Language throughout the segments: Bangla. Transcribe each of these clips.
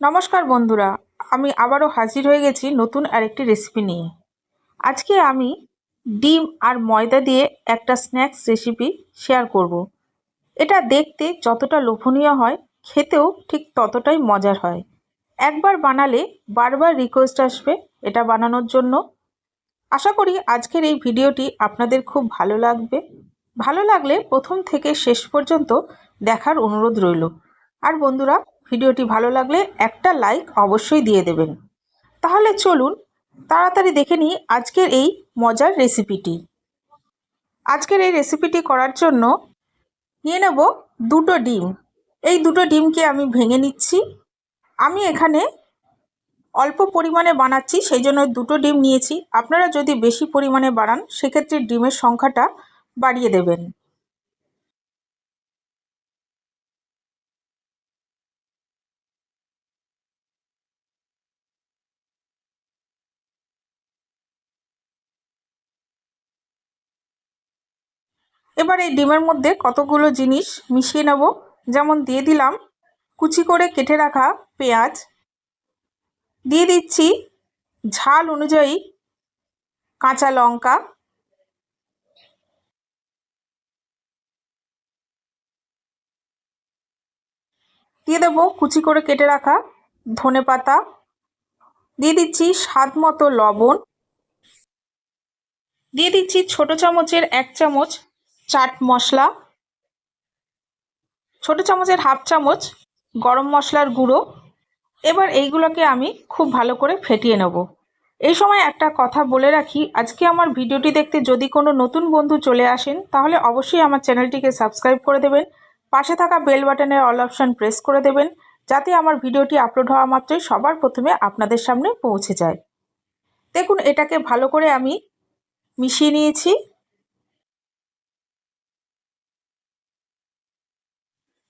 নমস্কার বন্ধুরা, আমি আবারও হাজির হয়ে গেছি নতুন আরেকটি রেসিপি নিয়ে। আজকে আমি ডিম আর ময়দা দিয়ে একটা স্ন্যাক্স রেসিপি শেয়ার করব। এটা দেখতে যতটা লোভনীয় হয়, খেতেও ঠিক ততটাই মজার হয়। একবার বানালে বারবার রিকোয়েস্ট আসবে এটা বানানোর জন্য। আশা করি আজকের এই ভিডিওটি আপনাদের খুব ভালো লাগবে। ভালো লাগলে প্রথম থেকে শেষ পর্যন্ত দেখার অনুরোধ রইল। আর বন্ধুরা ভিডিওটি ভালো লাগলে একটা লাইক অবশ্যই দিয়ে দেবেন। তাহলে চলুন তাড়াতাড়ি দেখে নিই আজকের এই মজার রেসিপিটি। আজকের এই রেসিপিটি করার জন্য নিয়ে নেব দুটো ডিম। এই দুটো ডিমকে আমি ভেঙে নিচ্ছি। আমি এখানে অল্প পরিমাণে বানাচ্ছি, সেই জন্য দুটো ডিম নিয়েছি। আপনারা যদি বেশি পরিমাণে বাড়ান, সেক্ষেত্রে ডিমের সংখ্যাটা বাড়িয়ে দেবেন। এবার এই ডিমের মধ্যে কতগুলো জিনিস মিশিয়ে নেব। যেমন দিয়ে দিলাম কুচি করে কেটে রাখা পেঁয়াজ। দিয়ে দিচ্ছি ঝাল অনুযায়ী কাঁচা লঙ্কা। দিয়ে দেবো কুচি করে কেটে রাখা ধনে পাতা। দিয়ে দিচ্ছি স্বাদ মতো লবণ। দিয়ে দিচ্ছি ছোট চামচের এক চামচ চাট মশলা, ছোট চামচের হাফ চামচ গরম মশলার গুঁড়ো। এবার এইগুলোকে আমি খুব ভালো করে ফেটিয়ে নেব। এই সময় একটা কথা বলে রাখি, আজকে আমার ভিডিওটি দেখতে যদি কোনো নতুন বন্ধু চলে আসেন, তাহলে অবশ্যই আমার চ্যানেলটিকে সাবস্ক্রাইব করে দেবেন। পাশে থাকা বেল বাটনের অল অপশান প্রেস করে দেবেন, যাতে আমার ভিডিওটি আপলোড হওয়া মাত্রই সবার প্রথমে আপনাদের সামনে পৌঁছে যায়। দেখুন, এটাকে ভালো করে আমি মিশিয়ে নিয়েছি।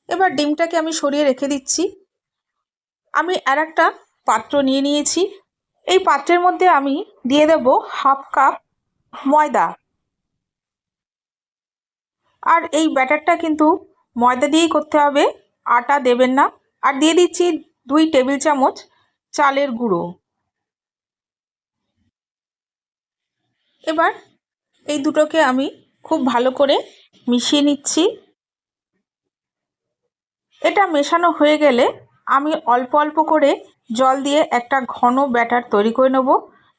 এবার ডিমটাকে আমি সরিয়ে রেখে দিচ্ছি। আমি আর একটা পাত্র নিয়ে নিয়েছি। এই পাত্রের মধ্যে আমি দিয়ে দেব হাফ কাপ ময়দা। আর এই ব্যাটারটা কিন্তু ময়দা দিয়েই করতে হবে, আটা দেবেন না। আর দিয়ে দিচ্ছি দুই টেবিল চামচ চালের গুঁড়ো। এবার এই দুটোকে আমি খুব ভালো করে মিশিয়ে নিচ্ছি। এটা মেশানো হয়ে গেলে আমি অল্প অল্প করে জল দিয়ে একটা ঘন ব্যাটার তৈরি করে নেব।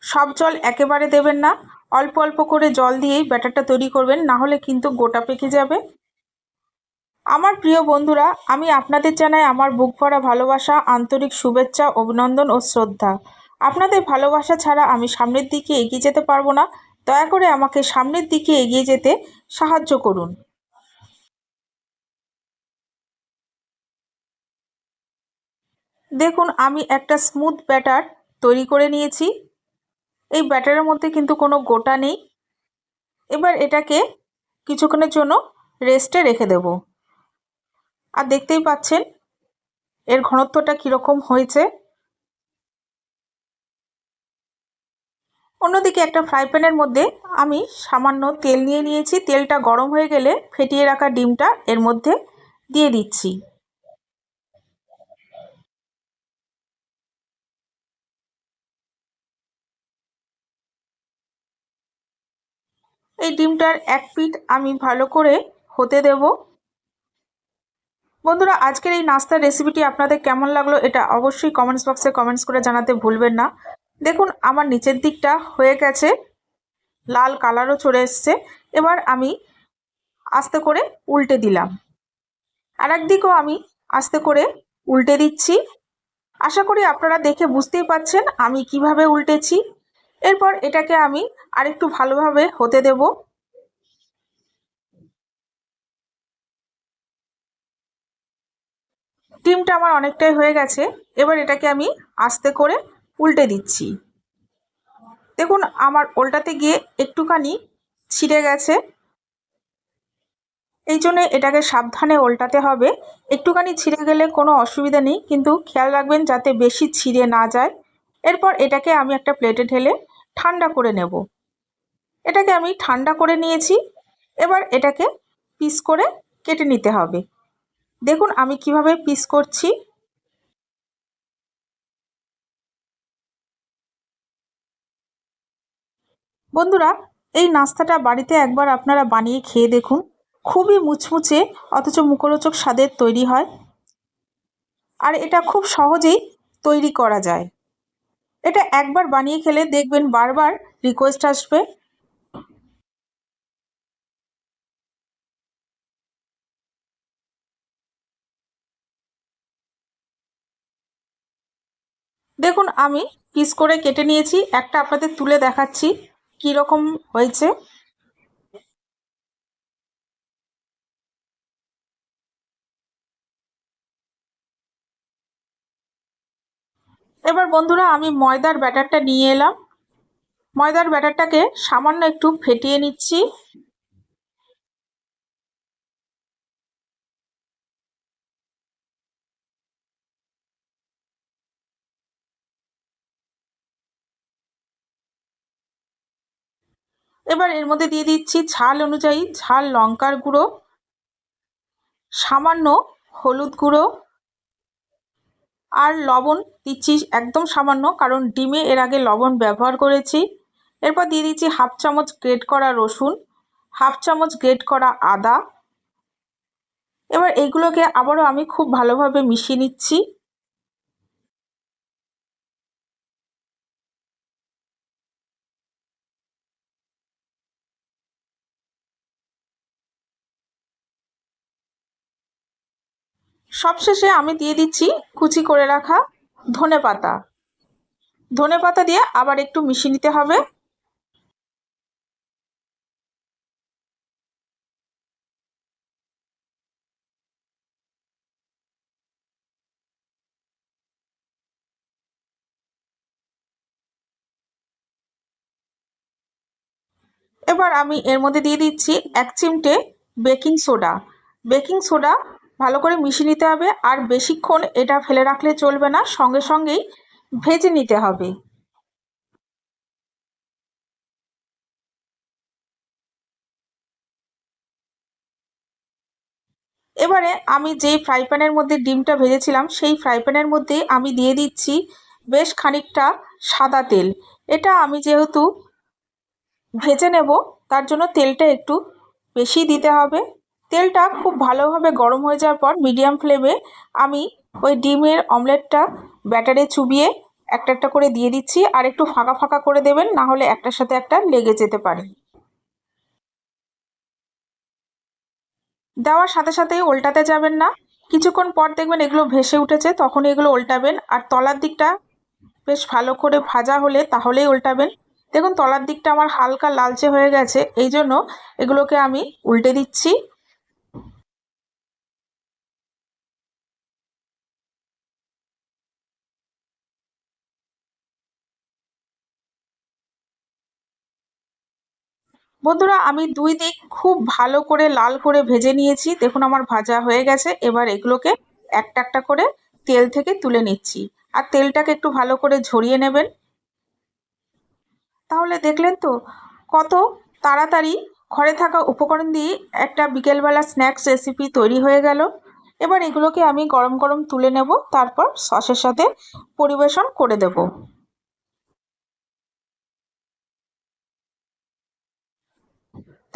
সব জল একেবারে দেবেন না, অল্প অল্প করে জল দিয়েই ব্যাটারটা তৈরি করবেন, না হলে কিন্তু গোটা পেকে যাবে। আমার প্রিয় বন্ধুরা, আমি আপনাদের জানাই আমার বুক ভরা ভালোবাসা, আন্তরিক শুভেচ্ছা, অভিনন্দন ও শ্রদ্ধা। আপনাদের ভালোবাসা ছাড়া আমি সামনের দিকে এগিয়ে যেতে পারব না। দয়া করে আমাকে সামনের দিকে এগিয়ে যেতে সাহায্য করুন। দেখুন, আমি একটা স্মুথ ব্যাটার তৈরি করে নিয়েছি। এই ব্যাটারের মধ্যে কিন্তু কোনো গোটা নেই। এবার এটাকে কিছুক্ষণের জন্য রেস্টে রেখে দেব। আর দেখতেই পাচ্ছেন, এর ঘনত্বটা কীরকম হয়েছে। অন্যদিকে একটা ফ্রাই প্যানের মধ্যে আমি সামান্য তেল নিয়ে নিয়েছি। তেলটা গরম হয়ে গেলে ফেটিয়ে রাখা ডিমটা এর মধ্যে দিয়ে দিচ্ছি। এই ডিমটার এক পিট আমি ভালো করে হতে দেব। বন্ধুরা, আজকের এই নাস্তার রেসিপিটি আপনাদের কেমন লাগল এটা অবশ্যই কমেন্টস বক্সে কমেন্টস করে জানাতে ভুলবেন না। দেখুন, আমার নিচের দিকটা হয়ে গেছে, লাল কালারও চলে এসছে। এবার আমি আস্তে করে উল্টে দিলাম। আর একদিকেও আমি আস্তে করে উল্টে দিচ্ছি। আশা করি আপনারা দেখে বুঝতেই পাচ্ছেন আমি কীভাবে উল্টেছি। এরপর এটাকে আমি আরেকটু ভালোভাবে হতে দেব। ডিমটা আমার অনেকটাই হয়ে গেছে। এবার এটাকে আমি আস্তে করে উল্টে দিচ্ছি। দেখুন, আমার উল্টাতে গিয়ে একটুখানি ছিঁড়ে গেছে। এই জন্য এটাকে সাবধানে উল্টাতে হবে। একটুখানি ছিঁড়ে গেলে কোনো অসুবিধা নেই, কিন্তু খেয়াল রাখবেন যাতে বেশি ছিঁড়ে না যায়। এরপর এটাকে আমি একটা প্লেটে ঢেলে ঠান্ডা করে নেব। এটাকে আমি ঠান্ডা করে নিয়েছি। এবার এটাকে পিস করে কেটে নিতে হবে। দেখুন আমি কীভাবে পিস করছি। বন্ধুরা, এই নাস্তাটা বাড়িতে একবার আপনারা বানিয়ে খেয়ে দেখুন। খুবই মুচমুচে, অথচ মুখরোচক স্বাদের তৈরি হয়। আর এটা খুব সহজেই তৈরি করা যায়। এটা একবার বানিয়ে খেলে দেখবেন বারবার রিকোয়েস্ট আসবে। দেখুন, আমি পিস করে কেটে নিয়েছি, একটা আপনাদের তুলে দেখাচ্ছি কী রকম হয়েছে। এবার বন্ধুরা, আমি ময়দার ব্যাটারটা নিয়ে এলাম। ময়দার ব্যাটারটাকে সামান্য একটু ফেটিয়ে নিচ্ছি। এবার এর মধ্যে দিয়ে দিচ্ছি ঝাল অনুযায়ী ঝাল লঙ্কার গুঁড়ো, সামান্য হলুদ গুঁড়ো আর লবণ দিচ্ছি একদম সামান্য কারণ ডিমে এর আগে লবণ ব্যবহার করেছি। এরপর দিয়ে দিচ্ছি হাফ চামচ গ্রেট করা রসুন, হাফ চামচ গ্রেট করা আদা। এবার এইগুলোকে আবারও আমি খুব ভালোভাবে মিশিয়ে নিচ্ছি। সবশেষে আমি দিয়ে দিচ্ছি কুচি করে রাখা ধনে পাতা। ধনে পাতা দিয়ে আবার একটু মিশিয়ে নিতে হবে। এবার আমি এর মধ্যে দিয়ে দিচ্ছি এক চিমটে বেকিং সোডা। বেকিং সোডা ভালো করে মিশিয়ে নিতে হবে আর বেশিক্ষণ এটা ফেলে রাখলে চলবে না, সঙ্গে সঙ্গেই ভেজে নিতে হবে। এবারে আমি যেই ফ্রাই প্যানের মধ্যে ডিমটা ভেজেছিলাম, সেই ফ্রাই প্যানের মধ্যে আমি দিয়ে দিচ্ছি বেশ খানিকটা সাদা তেল। এটা আমি যেহেতু ভেজে নেব, তার জন্য তেলটা একটু বেশি দিতে হবে। তেলটা খুব ভালোভাবে গরম হয়ে যাওয়ার পর মিডিয়াম ফ্লেমে আমি ওই ডিমের অমলেটটা ব্যাটারে চুবিয়ে একটা একটা করে দিয়ে দিচ্ছি আর একটু ফাঁকা ফাঁকা করে দেবেন, না হলে একটার সাথে একটা লেগে যেতে পারে। দেওয়ার সাথে সাথেই উল্টাতে যাবেন না। কিছুক্ষণ পর দেখবেন এগুলো ভেসে উঠেছে তখন এগুলো উল্টাবেন আর তলার দিকটা বেশ ভালো করে ভাজা হলে তাহলেই উল্টাবেন দেখুন তলার দিকটা আমার হালকা লালচে হয়ে গেছে এই জন্য এগুলোকে আমি উল্টে দিচ্ছি। বন্ধুরা, আমি দুই দিক খুব ভালো করে লাল করে ভেজে নিয়েছি। দেখুন, আমার ভাজা হয়ে গেছে। এবার এগুলোকে একটা একটা করে তেল থেকে তুলে নিচ্ছি। আর তেলটাকে একটু ভালো করে ঝরিয়ে নেবেন। তাহলে দেখলেন তো, কত তাড়াতাড়ি ঘরে থাকা উপকরণ দিয়ে একটা বিকেলবেলা স্ন্যাক্স রেসিপি তৈরি হয়ে গেল। এবার এগুলোকে আমি গরম গরম তুলে নেব। তারপর সসের সাথে পরিবেশন করে দেব।